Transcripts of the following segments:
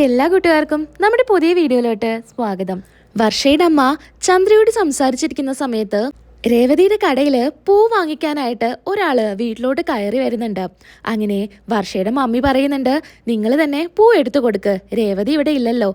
എന്റെ എല്ലാ കൂട്ടുകാർക്കും നമ്മുടെ പുതിയ വീഡിയോയിലോട്ട് സ്വാഗതം. വർഷയുടെ അമ്മ ചന്ദ്രയോട് സംസാരിച്ചിരിക്കുന്ന സമയത്ത് രേവതിയുടെ കടയിൽ പൂ വാങ്ങിക്കാനായിട്ട് ഒരാൾ വീട്ടിലോട്ട് കയറി വരുന്നുണ്ട്. അങ്ങനെ വർഷയുടെ മമ്മി പറയുന്നുണ്ട് നിങ്ങൾ തന്നെ പൂ എടുത്തു കൊടുക്ക് രേവതി ഇവിടെ ഇല്ലല്ലോ.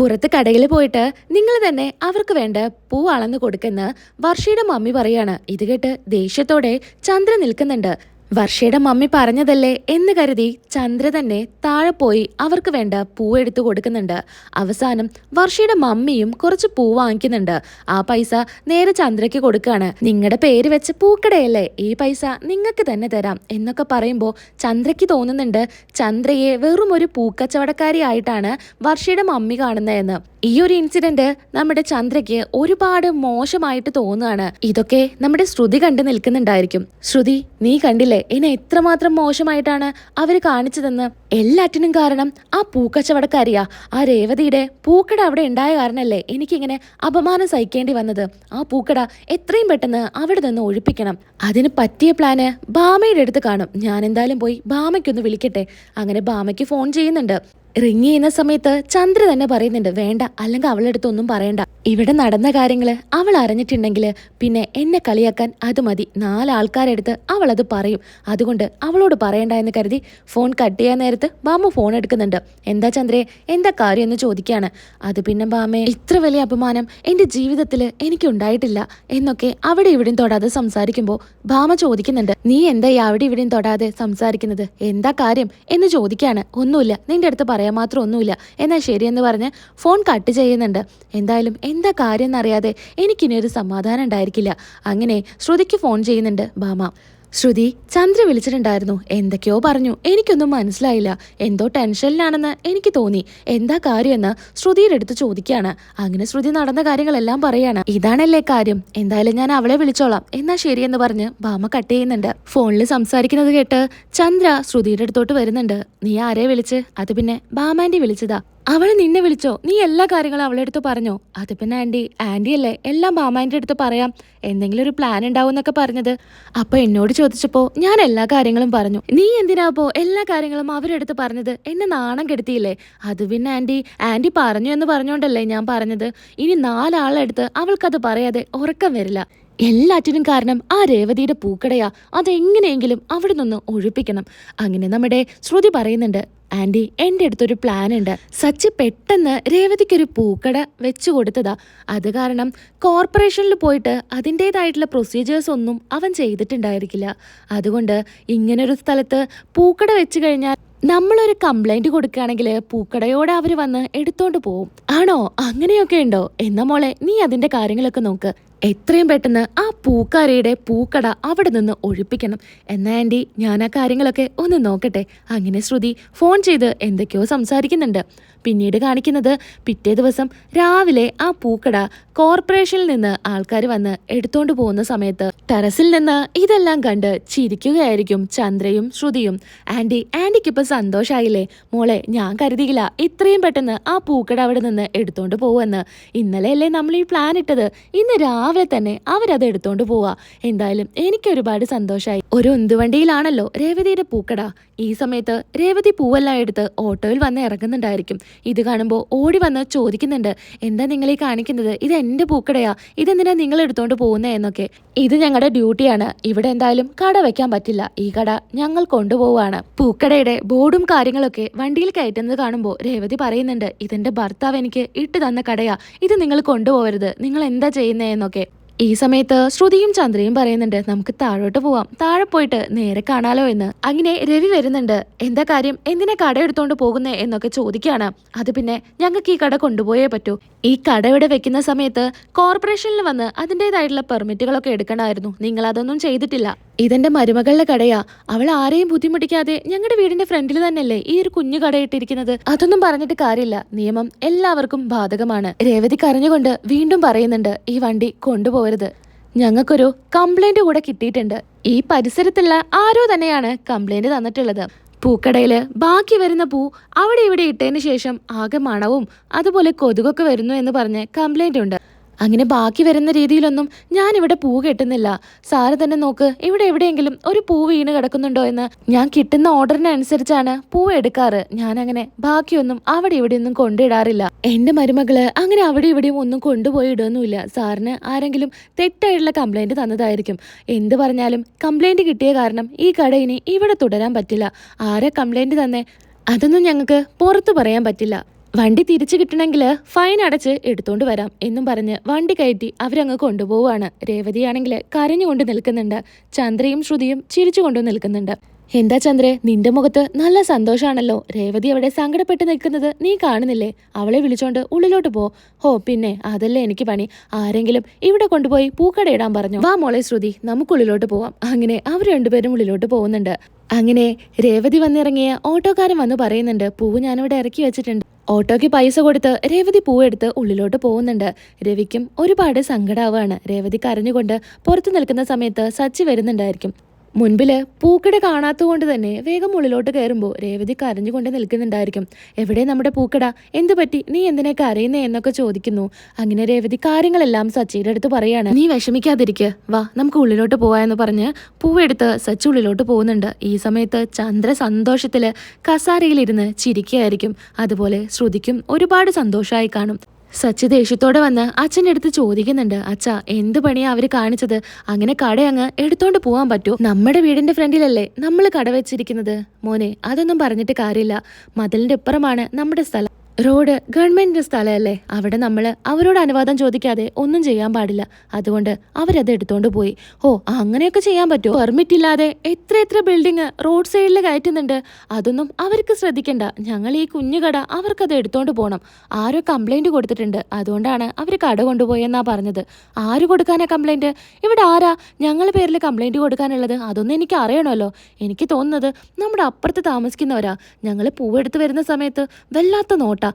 പുറത്ത് കടയിൽ പോയിട്ട് നിങ്ങൾ തന്നെ അവർക്ക് വേണ്ട പൂ അളന്ന് കൊടുക്കെന്ന് വർഷയുടെ മമ്മി പറയാണ്. ഇത് കേട്ട് ദേഷ്യത്തോടെ ചന്ദ്ര നിൽക്കുന്നുണ്ട്. വർഷയുടെ മമ്മി പറഞ്ഞതല്ലേ എന്ന് കരുതി ചന്ദ്ര തന്നെ താഴെ പോയി അവർക്ക് വേണ്ട പൂ എടുത്തു കൊടുക്കുന്നുണ്ട്. അവസാനം വർഷയുടെ മമ്മിയും കുറച്ച് പൂ വാങ്ങിക്കുന്നുണ്ട്. ആ പൈസ നേരെ ചന്ദ്രയ്ക്ക് കൊടുക്കാണ്. നിങ്ങളുടെ പേര് വെച്ച് പൂക്കടയല്ലേ? ഈ പൈസ നിങ്ങൾക്ക് തന്നെ തരാം എന്നൊക്കെ പറയുമ്പോൾ ചന്ദ്രയ്ക്ക് തോന്നുന്നുണ്ട് ചന്ദ്രയെ വെറും ഒരു പൂക്കച്ചവടക്കാരി ആയിട്ടാണ് വർഷയുടെ മമ്മി കാണുന്നതെന്ന്. ഈ ഒരു ഇൻസിഡന്റ് നമ്മുടെ ചന്ദ്രയ്ക്ക് ഒരുപാട് മോശമായിട്ട് തോന്നുകയാണ്. ഇതൊക്കെ നമ്മുടെ ശ്രുതി കണ്ടു നിൽക്കുന്നുണ്ടായിരിക്കും. ശ്രുതി നീ കണ്ടില്ലേ? എന്നെ എത്രമാത്രം മോശമായിട്ടാണ് അവർ കാണിച്ചതെന്ന്? എല്ലാറ്റിനും കാരണം ആ പൂക്കച്ചവടക്കാരിയാ. ആ രേവതിയുടെ പൂക്കട അവിടെ ഉണ്ടായ കാരണല്ലേ എനിക്കിങ്ങനെ അപമാനം സഹിക്കേണ്ടി വന്നത്. ആ പൂക്കട എത്രയും പെട്ടെന്ന് അവിടെ നിന്ന് ഒഴിപ്പിക്കണം. അതിന് പറ്റിയ പ്ലാന് ബാമയുടെ അടുത്ത് കാണും. ഞാൻ എന്തായാലും പോയി ബാമയ്ക്കൊന്ന് വിളിക്കട്ടെ. അങ്ങനെ ബാമയ്ക്ക് ഫോൺ ചെയ്യുന്നുണ്ട്. റിങ് ചെയ്യുന്ന സമയത്ത് ചന്ദ്ര തന്നെ പറയുന്നുണ്ട് വേണ്ട അല്ലെങ്കിൽ അവളുടെ അടുത്ത് ഒന്നും പറയണ്ട. ഇവിടെ നടന്ന കാര്യങ്ങൾ അവൾ അറിഞ്ഞിട്ടുണ്ടെങ്കിൽ പിന്നെ എന്നെ കളിയാക്കാൻ അത് മതി. നാലാൾക്കാരെടുത്ത് അവൾ അത് പറയും. അതുകൊണ്ട് അവളോട് പറയണ്ട എന്ന് കരുതി ഫോൺ കട്ട് ചെയ്യാൻ നേരത്ത് ബാമ ഫോൺ എടുക്കുന്നുണ്ട്. എന്താ ചന്ദ്രേ എന്താ കാര്യം എന്ന് ചോദിക്കുകയാണ് അത് പിന്നെ ബാമേ ഇത്ര വലിയ അപമാനം എന്റെ ജീവിതത്തിൽ എനിക്ക് ഉണ്ടായിട്ടില്ല എന്നൊക്കെ അവിടെ ഇവിടെയും തൊടാതെ സംസാരിക്കുമ്പോൾ ബാമ ചോദിക്കുന്നുണ്ട് നീ എന്താ അവിടെ ഇവിടെയും തൊടാതെ സംസാരിക്കുന്നത്? എന്താ കാര്യം? എന്ന് ചോദിക്കുകയാണ് ഒന്നുമില്ല നിന്റെ അടുത്ത് പറയാൻ മാത്രം ഒന്നുമില്ല എന്നാൽ ശരിയെന്ന് പറഞ്ഞ് ഫോൺ കട്ട് ചെയ്യുന്നുണ്ട്. എന്തായാലും എന്താ കാര്യം എന്നറിയാതെ എനിക്കിനി ഒരു സമാധാനം ഉണ്ടായിരിക്കില്ല. അങ്ങനെ ശ്രുതിക്ക് ഫോൺ ചെയ്യുന്നുണ്ട് ഭാമ ശ്രുതി ചന്ദ്ര വിളിച്ചിട്ടുണ്ടായിരുന്നു. എന്തൊക്കെയോ പറഞ്ഞു. എനിക്കൊന്നും മനസ്സിലായില്ല. എന്തോ ടെൻഷനിലാണെന്ന് എനിക്ക് തോന്നി. എന്താ കാര്യമെന്ന് ശ്രുതിയുടെ അടുത്ത് ചോദിക്കുകയാണ്. അങ്ങനെ ശ്രുതി നടന്ന കാര്യങ്ങളെല്ലാം പറയാണ്. ഇതാണല്ലേ കാര്യം. എന്തായാലും ഞാൻ അവളെ വിളിച്ചോളാം. എന്നാ ശരിയെന്ന് പറഞ്ഞ് ഭാമ കട്ട് ചെയ്യുന്നുണ്ട്. ഫോണിൽ സംസാരിക്കുന്നത് കേട്ട് ചന്ദ്ര ശ്രുതിയുടെ അടുത്തോട്ട് വരുന്നുണ്ട്. നീ ആരെ വിളിച്ച്? അത് പിന്നെ ഭാമാന്റെ വിളിച്ചതാ. അവൾ നിന്നെ വിളിച്ചോ? നീ എല്ലാ കാര്യങ്ങളും അവളുടെ അടുത്ത് പറഞ്ഞോ? അത് പിന്നെ ആന്റി ആന്റി അല്ലേ? എല്ലാം മാമാന്റെ അടുത്ത് പറയാം. എന്തെങ്കിലും ഒരു പ്ലാൻ ഉണ്ടാവും എന്നൊക്കെ പറഞ്ഞത്. അപ്പൊ എന്നോട് ചോദിച്ചപ്പോ ഞാൻ എല്ലാ കാര്യങ്ങളും പറഞ്ഞു. നീ എന്തിനാപ്പോ എല്ലാ കാര്യങ്ങളും അവരുടെ അടുത്ത് പറഞ്ഞത്? എന്നെ നാണം കെടുത്തിയില്ലേ? അത് പിന്നെ ആന്റി ആന്റി പറഞ്ഞു എന്ന് പറഞ്ഞോണ്ടല്ലേ ഞാൻ പറഞ്ഞത്. ഇനി നാലാളെടുത്ത് അവൾക്കത് പറയാതെ ഉറക്കം വരില്ല. എല്ലാറ്റിനും കാരണം ആ രേവതിയുടെ പൂക്കടയാ. അതെങ്ങനെയെങ്കിലും അവിടെ നിന്ന് ഒഴിപ്പിക്കണം. അങ്ങനെ നമ്മുടെ ശ്രുതി പറയുന്നുണ്ട് ആന്റി എന്റെ അടുത്തൊരു പ്ലാൻ ഉണ്ട് സച്ചി പെട്ടെന്ന് രേവതിക്കൊരു പൂക്കട വെച്ചു കൊടുത്തതാ. അത് കാരണം കോർപ്പറേഷനിൽ പോയിട്ട് അതിന്റേതായിട്ടുള്ള പ്രൊസീജിയേഴ്സ് ഒന്നും അവൻ ചെയ്തിട്ടുണ്ടായിരിക്കില്ല. അതുകൊണ്ട് ഇങ്ങനൊരു സ്ഥലത്ത് പൂക്കട വെച്ച് കഴിഞ്ഞാൽ നമ്മളൊരു കംപ്ലൈന്റ് കൊടുക്കുകയാണെങ്കിൽ പൂക്കടയോടെ അവർ വന്ന് എടുത്തോണ്ട് പോവും. ആണോ? അങ്ങനെയൊക്കെ ഉണ്ടോ? എന്നാ മോളെ നീ അതിന്റെ കാര്യങ്ങളൊക്കെ നോക്ക്. എത്രയും പെട്ടെന്ന് ആ പൂക്കാരയുടെ പൂക്കട അവിടെ നിന്ന് ഒഴിപ്പിക്കണം. എന്നാ ആന്റി ഞാൻ ആ കാര്യങ്ങളൊക്കെ ഒന്ന് നോക്കട്ടെ. അങ്ങനെ ശ്രുതി ഫോൺ ചെയ്ത് എന്തൊക്കെയോ സംസാരിക്കുന്നുണ്ട്. പിന്നീട് കാണിക്കുന്നത് പിറ്റേ ദിവസം രാവിലെ ആ പൂക്കട കോർപ്പറേഷനിൽ നിന്ന് ആൾക്കാർ വന്ന് എടുത്തോണ്ട് പോകുന്ന സമയത്ത് ടെറസിൽ നിന്ന് ഇതെല്ലാം കണ്ട് ചിരിക്കുകയായിരിക്കും ചന്ദ്രയും ശ്രുതിയും. ആന്റി ആന്റിക്കിപ്പോ സന്തോഷായില്ലേ? മോളെ ഞാൻ കരുതിയില്ല. ഇത്രയും പെട്ടെന്ന് ആ പൂക്കട അവിടെ നിന്ന് എടുത്തോണ്ട് പോവെന്ന് ഇന്നലെയല്ലേ നമ്മൾ ഈ പ്ലാൻ ഇട്ടത്. ഇന്ന് രാവിലെ തന്നെ അവരത് എടുത്തോണ്ട് പോവാ. എന്തായാലും എനിക്ക് ഒരുപാട് സന്തോഷായി. ഒരു ഉന്തുവണ്ടിയിലാണല്ലോ രേവതിയുടെ പൂക്കട. ഈ സമയത്ത് രേവതി പൂവെല്ലാം എടുത്ത് ഓട്ടോയിൽ വന്ന് ഇറങ്ങുന്നുണ്ടായിരിക്കും. ഇത് കാണുമ്പോൾ ഓടി വന്ന് ചോദിക്കുന്നുണ്ട് എന്താ നിങ്ങൾ ഈ കാണിക്കുന്നത്? ഇത് എന്റെ പൂക്കടയാ. ഇതെന്തിനാ നിങ്ങൾ എടുത്തോണ്ട് പോകുന്നേ? എന്നൊക്കെ. ഇത് ഞങ്ങളുടെ ഡ്യൂട്ടിയാണ്. ഇവിടെ എന്തായാലും കട വെക്കാൻ പറ്റില്ല. ഈ കട ഞങ്ങൾ കൊണ്ടുപോവാണ്. പൂക്കടയുടെ ബോർഡും കാര്യങ്ങളൊക്കെ വണ്ടിയിൽ കയറ്റുന്നത് കാണുമ്പോൾ രേവതി പറയുന്നുണ്ട് ഇതെന്റെ ഭർത്താവ് എനിക്ക് ഇട്ട് തന്ന കടയാ. ഇത് നിങ്ങൾ കൊണ്ടുപോകരുത്. നിങ്ങൾ എന്താ ചെയ്യുന്നേ എന്നൊക്കെ. ഈ സമയത്ത് ശ്രുതിയും ചന്ദ്രയും പറയുന്നുണ്ട് നമുക്ക് താഴോട്ട് പോവാം. താഴെ പോയിട്ട് നേരെ കാണാലോ എന്ന്. അങ്ങനെ രവി വരുന്നുണ്ട് എന്താ കാര്യം? എന്തിനാ കട എടുത്തോണ്ട് പോകുന്നേ? എന്നൊക്കെ ചോദിക്കുകയാണ്. അത് പിന്നെ ഞങ്ങൾക്ക് ഈ കട കൊണ്ടുപോയേ പറ്റൂ. ഈ കട ഇവിടെ വെക്കുന്ന സമയത്ത് കോർപ്പറേഷനിൽ വന്ന് അതിന്റെതായിട്ടുള്ള പെർമിറ്റുകളൊക്കെ എടുക്കണമായിരുന്നു. നിങ്ങൾ അതൊന്നും ചെയ്തിട്ടില്ല. ഇതെന്റെ മരുമകളുടെ കടയാ. അവൾ ആരെയും ബുദ്ധിമുട്ടിക്കാതെ ഞങ്ങളുടെ വീടിന്റെ ഫ്രണ്ടിൽ തന്നെയല്ലേ ഈ ഒരു കുഞ്ഞു കടയിട്ടിരിക്കുന്നത്? അതൊന്നും പറഞ്ഞിട്ട് കാര്യമില്ല. നിയമം എല്ലാവർക്കും ബാധകമാണ്. രേവതി കരഞ്ഞുകൊണ്ട് വീണ്ടും പറയുന്നുണ്ട് ഈ വണ്ടി കൊണ്ടുപോകരുത്. ഞങ്ങൾക്കൊരു കംപ്ലൈന്റ് കൂടെ കിട്ടിയിട്ടുണ്ട്. ഈ പരിസരത്തുള്ള ആരോ തന്നെയാണ് കംപ്ലൈന്റ് തന്നിട്ടുള്ളത്. പൂക്കടയിൽ. ബാക്കി വരുന്ന പൂ അവിടെ ഇവിടെ ഇട്ടതിന് ശേഷം ആകെ മണവും അതുപോലെ കൊതുകൊക്കെ വരുന്നു എന്ന് പറഞ്ഞ് കംപ്ലൈന്റ് ഉണ്ട്. അങ്ങനെ ബാക്കി വരുന്ന രീതിയിലൊന്നും ഞാൻ ഇവിടെ പൂ കെട്ടുന്നില്ല. സാറ് തന്നെ നോക്ക് ഇവിടെ എവിടെയെങ്കിലും ഒരു പൂ വീണ് കിടക്കുന്നുണ്ടോ എന്ന്. ഞാൻ കിട്ടുന്ന ഓർഡറിനനുസരിച്ചാണ് പൂ എടുക്കാറ്. ഞാൻ അങ്ങനെ ബാക്കിയൊന്നും അവിടെ ഇവിടെ ഒന്നും കൊണ്ടിടാറില്ല. എന്റെ മരുമകൾ അങ്ങനെ അവിടെ ഇവിടെയും ഒന്നും കൊണ്ടുപോയി ഇടുകയൊന്നുമില്ല സാറിന് ആരെങ്കിലും തെറ്റായിട്ടുള്ള കംപ്ലൈന്റ് തന്നതായിരിക്കും. എന്ത് പറഞ്ഞാലും കംപ്ലൈന്റ് കിട്ടിയ കാരണം ഈ കട ഇനി ഇവിടെ തുടരാൻ പറ്റില്ല. ആരെ കംപ്ലൈന്റ് തന്നെ? അതൊന്നും ഞങ്ങൾക്ക് പുറത്തു പറയാൻ പറ്റില്ല. വണ്ടി തിരിച്ചു കിട്ടണമെങ്കിൽ ഫൈൻ അടച്ച് എടുത്തോണ്ട് വരാം എന്നും പറഞ്ഞ് വണ്ടി കയറ്റി അവരങ്ങ് കൊണ്ടുപോവാണ്. രേവതിയാണെങ്കിൽ കരഞ്ഞുകൊണ്ട് നിൽക്കുന്നുണ്ട്. ചന്ദ്രയും ശ്രുതിയും ചിരിച്ചുകൊണ്ട് നിൽക്കുന്നുണ്ട്. എന്താ ചന്ദ്രേ നിന്റെ മുഖത്ത് നല്ല സന്തോഷാണല്ലോ. രേവതി അവിടെ സങ്കടപ്പെട്ട് നിൽക്കുന്നത് നീ കാണുന്നില്ലേ? അവളെ വിളിച്ചോണ്ട് ഉള്ളിലോട്ട് പോ. ഹോ പിന്നെ അതല്ലേ എനിക്ക് പണി. ആരെങ്കിലും ഇവിടെ കൊണ്ടുപോയി പൂക്കടയിടാൻ പറഞ്ഞു? വാ മോളെ ശ്രുതി നമുക്കുള്ളിലോട്ട് പോവാം. അങ്ങനെ അവർ രണ്ടുപേരും ഉള്ളിലോട്ട് പോകുന്നുണ്ട്. അങ്ങനെ രേവതി വന്നിറങ്ങിയ ഓട്ടോക്കാരൻ വന്ന് പറയുന്നുണ്ട് പൂവ് ഞാനിവിടെ ഇറക്കി വെച്ചിട്ടുണ്ട്. ഓട്ടോയ്ക്ക് പൈസ കൊടുത്ത് രേവതി പൂവെടുത്ത് ഉള്ളിലോട്ട് പോകുന്നുണ്ട്. രവിക്കും ഒരുപാട് സങ്കടാവാണ്. രേവതി കരഞ്ഞുകൊണ്ട് പുറത്തു നിൽക്കുന്ന സമയത്ത് സച്ചി വരുന്നുണ്ടായിരിക്കും. മുൻപിൽ പൂക്കട കാണാത്തതുകൊണ്ട് തന്നെ വേഗം ഉള്ളിലോട്ട് കയറുമ്പോൾ രേവതി കരഞ്ഞുകൊണ്ട് നിൽക്കുന്നുണ്ടായിരിക്കും. എവിടെ നമ്മുടെ പൂക്കട? എന്തു പറ്റി? നീ എന്തിനെ കരയുന്നേ എന്നൊക്കെ ചോദിക്കുന്നു. അങ്ങനെ രേവതി കാര്യങ്ങളെല്ലാം സച്ചിയുടെ അടുത്ത് പറയാണ്. നീ വിഷമിക്കാതിരിക്ക. വാ നമുക്ക് ഉള്ളിലോട്ട് പോവാ എന്ന് പറഞ്ഞ് പൂവെടുത്ത് സച്ചി ഉള്ളിലോട്ട് പോകുന്നുണ്ട്. ഈ സമയത്ത് ചന്ദ്ര സന്തോഷത്തിൽ കസാരയിലിരുന്ന് ചിരിക്കുകയായിരിക്കും. അതുപോലെ ശ്രുതിക്കും ഒരുപാട് സന്തോഷമായി കാണും. സച്ചി ദേഷ്യത്തോടെ വന്ന് അച്ഛന്റെ അടുത്ത് ചോദിക്കുന്നുണ്ട് അച്ഛ എന്ത് പണിയാ അവർ കാണിച്ചത്? അങ്ങനെ കട അങ്ങ് എടുത്തോണ്ട് പോവാൻ പറ്റൂ. നമ്മുടെ വീടിന്റെ ഫ്രണ്ടിലല്ലേ നമ്മൾ കട വെച്ചിരിക്കുന്നത്? മോനെ അതൊന്നും പറഞ്ഞിട്ട് കാര്യമില്ല. മതിലിന്റെ ഇപ്പുറമാണ് നമ്മുടെ സ്ഥലം. റോഡ് ഗവൺമെന്റിന്റെ സ്ഥലമല്ലേ? അവിടെ നമ്മൾ അവരോട് അനുവാദം ചോദിക്കാതെ ഒന്നും ചെയ്യാൻ പാടില്ല. അതുകൊണ്ട് അവരത് എടുത്തോണ്ട് പോയി. ഓ അങ്ങനെയൊക്കെ ചെയ്യാൻ പറ്റുമോ? പെർമിറ്റ് ഇല്ലാതെ എത്ര എത്ര ബിൽഡിംഗ് റോഡ് സൈഡിൽ കയറ്റുന്നുണ്ട്. അതൊന്നും അവർക്ക് ശ്രദ്ധിക്കണ്ട. ഞങ്ങൾ ഈ കുഞ്ഞു കട അവർക്കത് എടുത്തോണ്ട് പോകണം ആരോ കംപ്ലൈന്റ് കൊടുത്തിട്ടുണ്ട്. അതുകൊണ്ടാണ് അവർ കട കൊണ്ടുപോയെന്നാ പറഞ്ഞത്. ആര് കൊടുക്കാനാ കംപ്ലൈന്റ് ഇവിടെ ആരാ? ഞങ്ങളെ പേരിൽ കംപ്ലൈന്റ് കൊടുക്കാനുള്ളത്? അതൊന്നും എനിക്ക് അറിയണമല്ലോ. എനിക്ക് തോന്നുന്നത് നമ്മുടെ അപ്പുറത്ത് താമസിക്കുന്നവരാ. ഞങ്ങൾ പൂവെടുത്ത് വരുന്ന സമയത്ത് വല്ലാത്ത നോട്ട.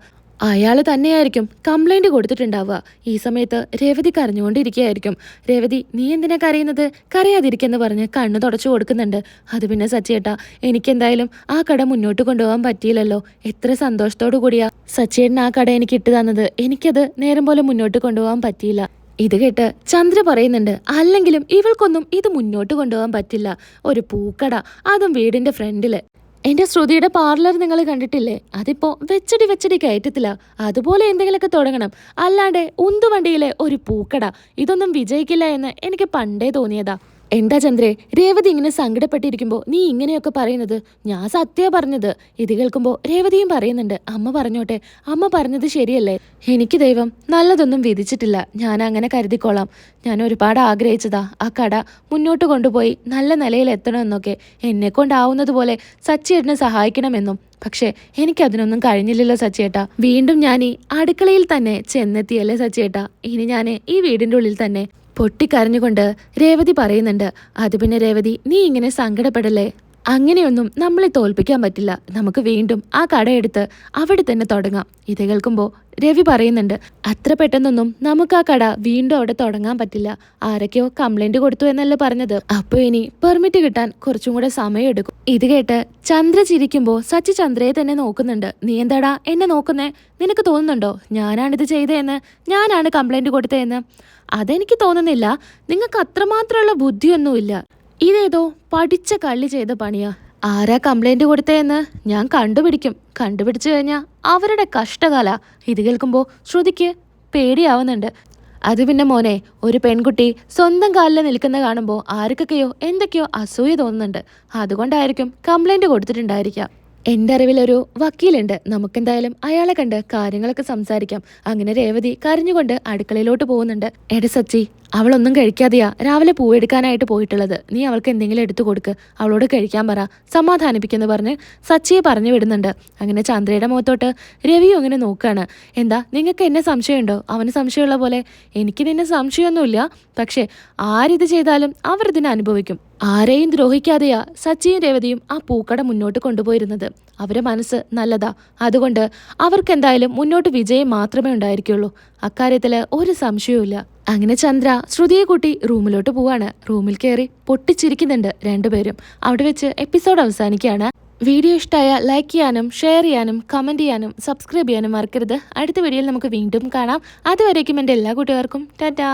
അയാൾ തന്നെയായിരിക്കും കംപ്ലൈന്റ് കൊടുത്തിട്ടുണ്ടാവുക. ഈ സമയത്ത് രേവതി കരഞ്ഞുകൊണ്ടിരിക്കുകയായിരിക്കും. രേവതി നീ എന്തിനാ കരയുന്നത്? കരയാതിരിക്കെന്ന് പറഞ്ഞ് കണ്ണ് തുടച്ചു കൊടുക്കുന്നുണ്ട്. അത് പിന്നെ സച്ചേട്ടാ എനിക്കെന്തായാലും ആ കട മുന്നോട്ട് കൊണ്ടുപോകാൻ പറ്റിയില്ലല്ലോ. എത്ര സന്തോഷത്തോടു കൂടിയാ സച്ചേട്ടൻ ആ കട എനിക്ക് ഇട്ടു തന്നത്. എനിക്കത് നേരം പോലെ മുന്നോട്ട് കൊണ്ടുപോകാൻ പറ്റിയില്ല. ഇത് കേട്ട് ചന്ദ്ര പറയുന്നുണ്ട് അല്ലെങ്കിലും ഇവൾക്കൊന്നും ഇത് മുന്നോട്ട് കൊണ്ടുപോകാൻ പറ്റില്ല. ഒരു പൂക്കട അതും വീടിന്റെ ഫ്രണ്ടിൽ. എന്റെ ശ്രുതിയുടെ പാർലർ നിങ്ങൾ കണ്ടിട്ടില്ലേ? അതിപ്പോ വെച്ചടി വെച്ചടി കയറ്റത്തില്ല അതുപോലെ എന്തെങ്കിലുമൊക്കെ തുടങ്ങണം. അല്ലാണ്ട് ഉന്തുവണ്ടിയിലെ ഒരു പൂക്കട. ഇതൊന്നും വിജയിക്കില്ല എന്ന് എനിക്ക് പണ്ടേ തോന്നിയതാ. എന്താ ചന്ദ്രേ രേവതി ഇങ്ങനെ സങ്കടപ്പെട്ടിരിക്കുമ്പോ നീ ഇങ്ങനെയൊക്കെ പറയുന്നത്? ഞാൻ സത്യ പറഞ്ഞത്. ഇത് കേൾക്കുമ്പോൾ രേവതിയും പറയുന്നുണ്ട് അമ്മ പറഞ്ഞോട്ടെ. അമ്മ പറഞ്ഞത് ശരിയല്ലേ? എനിക്ക് ദൈവം നല്ലതൊന്നും വിധിച്ചിട്ടില്ല. ഞാൻ അങ്ങനെ കരുതിക്കോളാം. ഞാൻ ഒരുപാട് ആഗ്രഹിച്ചതാ. ആ കട മുന്നോട്ട് കൊണ്ടുപോയി നല്ല നിലയിൽ എത്തണമെന്നൊക്കെ എന്നെ കൊണ്ടാവുന്നത് പോലെ സച്ചിയേട്ടനെ സഹായിക്കണമെന്നും. പക്ഷേ എനിക്കതിനൊന്നും കഴിഞ്ഞില്ലല്ലോ സച്ചേട്ട വീണ്ടും ഞാൻ ഈ അടുക്കളയിൽ തന്നെ ചെന്നെത്തിയല്ലേ സച്ചേട്ട ഇനി ഞാൻ ഈ വീടിന്റെ ഉള്ളിൽ തന്നെ പൊട്ടിക്കരഞ്ഞുകൊണ്ട് രേവതി പറയുന്നുണ്ട് അത് പിന്നെ രേവതി നീ ഇങ്ങനെ സങ്കടപ്പെടല്ലേ? അങ്ങനെയൊന്നും നമ്മളെ തോൽപ്പിക്കാൻ പറ്റില്ല. നമുക്ക് വീണ്ടും ആ കടയെടുത്ത് അവിടെ തന്നെ തുടങ്ങാം. ഇത് കേൾക്കുമ്പോൾ രവി പറയുന്നുണ്ട് അത്ര പെട്ടെന്നൊന്നും നമുക്ക് ആ കട വീണ്ടും അവിടെ തുടങ്ങാൻ പറ്റില്ല. ആരൊക്കെയോ കംപ്ലൈന്റ് കൊടുത്തു എന്നല്ലേ പറഞ്ഞത്. അപ്പൊ ഇനി പെർമിറ്റ് കിട്ടാൻ കുറച്ചും കൂടെ സമയം എടുക്കും. ഇത് കേട്ട് ചന്ദ്ര ചിരിക്കുമ്പോൾ സച്ചി ചന്ദ്രയെ തന്നെ നോക്കുന്നുണ്ട്. നീ എന്താടാ എന്നെ നോക്കുന്നേ? നിനക്ക് തോന്നുന്നുണ്ടോ? ഞാനാണിത് ചെയ്തതെന്ന്? ഞാനാണ് കംപ്ലൈന്റ് കൊടുത്തതെന്ന്? അതെനിക്ക് തോന്നുന്നില്ല. നിങ്ങൾക്ക് അത്രമാത്രമുള്ള ബുദ്ധിയൊന്നുമില്ല. ഇതേതോ പഠിച്ച കള്ളി ചെയ്ത പണിയാ. ആരാ കംപ്ലൈന്റ് കൊടുത്തതെന്ന് ഞാൻ കണ്ടുപിടിക്കും. കണ്ടുപിടിച്ചു കഴിഞ്ഞാൽ അവരുടെ കഷ്ടകാല. ഇത് കേൾക്കുമ്പോൾ ശ്രുതിക്ക് പേടിയാവുന്നുണ്ട്. അത് പിന്നെ മോനെ ഒരു പെൺകുട്ടി സ്വന്തം കാലിൽ നിൽക്കുന്ന കാണുമ്പോൾ ആർക്കൊക്കെയോ എന്തൊക്കെയോ അസൂയ തോന്നുന്നുണ്ട്. അതുകൊണ്ടായിരിക്കും കംപ്ലൈന്റ് കൊടുത്തിട്ടുണ്ടായിരിക്കാം. എന്റെ അറിവിലൊരു വക്കീലുണ്ട്. നമുക്കെന്തായാലും അയാളെ കണ്ട് കാര്യങ്ങളൊക്കെ സംസാരിക്കാം. അങ്ങനെ രേവതി കരഞ്ഞുകൊണ്ട് അടുക്കളയിലോട്ട് പോകുന്നുണ്ട്. എട സച്ചി അവളൊന്നും കഴിക്കാതെയാ രാവിലെ പൂവെടുക്കാനായിട്ട് പോയിട്ടുള്ളത്. നീ അവൾക്ക് എന്തെങ്കിലും എടുത്തു കൊടുക്ക്. അവളോട് കഴിക്കാൻ പറ. സമാധാനിപ്പിക്കുന്നു പറഞ്ഞ് സച്ചിയെ പറഞ്ഞു വിടുന്നുണ്ട്. അങ്ങനെ ചന്ദ്രയുടെ മുഖത്തോട്ട് രവിയും അങ്ങനെ നോക്കുകയാണ് എന്താ നിങ്ങൾക്ക് എന്നെ സംശയമുണ്ടോ? അവന് സംശയമുള്ള പോലെ. എനിക്ക് നിന്നെ സംശയമൊന്നുമില്ല. പക്ഷേ ആരിത് ചെയ്താലും അവർ ഇതിനെ അനുഭവിക്കും. ആരെയും ദ്രോഹിക്കാതെയാ സച്ചിയും രേവതിയും ആ പൂക്കട മുന്നോട്ട് കൊണ്ടുപോയിരുന്നത്. അവരെ മനസ്സ് നല്ലതാ. അതുകൊണ്ട് അവർക്കെന്തായാലും മുന്നോട്ട് വിജയം മാത്രമേ ഉണ്ടായിരിക്കുള്ളൂ. അക്കാര്യത്തിൽ ഒരു സംശയവുമില്ല. അങ്ങനെ ചന്ദ്ര ശ്രുതിയെ കൂട്ടി റൂമിലോട്ട് പോവാണ്. റൂമിൽ കയറി പൊട്ടിച്ചിരിക്കുന്നുണ്ട് രണ്ടുപേരും. അവിടെ വെച്ച് എപ്പിസോഡ് അവസാനിക്കുകയാണ്. വീഡിയോ ഇഷ്ടമായ ലൈക്ക് ചെയ്യാനും ഷെയർ ചെയ്യാനും കമന്റ് ചെയ്യാനും സബ്സ്ക്രൈബ് ചെയ്യാനും മറക്കരുത്. അടുത്ത വീഡിയോയിൽ നമുക്ക് വീണ്ടും കാണാം. അതുവരേക്കും എന്റെ എല്ലാ കൂട്ടുകാർക്കും. ടാറ്റാ.